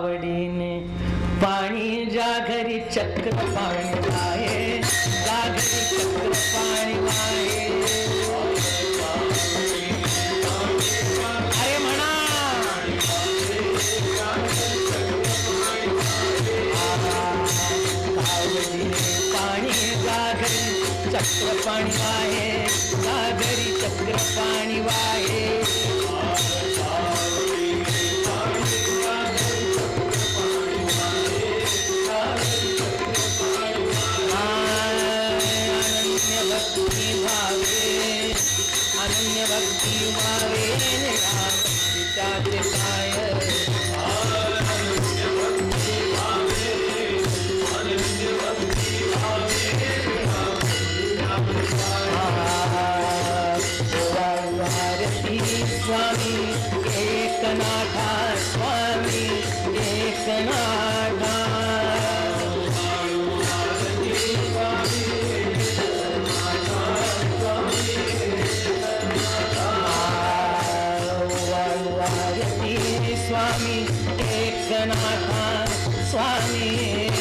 आवडीने पाणी ज्या घरी चक्र पाणी आहे जागरी घरी चक्र पाणी वाहे. अरे म्हणा. पाणी ज्या घरी चक्र पाणी वाहे त्या घरी चक्र पाणी वाहे. अनन्य भक्ती भावे त्याचे काय स्वामी एकनाथा स्वामी एकनाथा Swami Ekanatha Swami.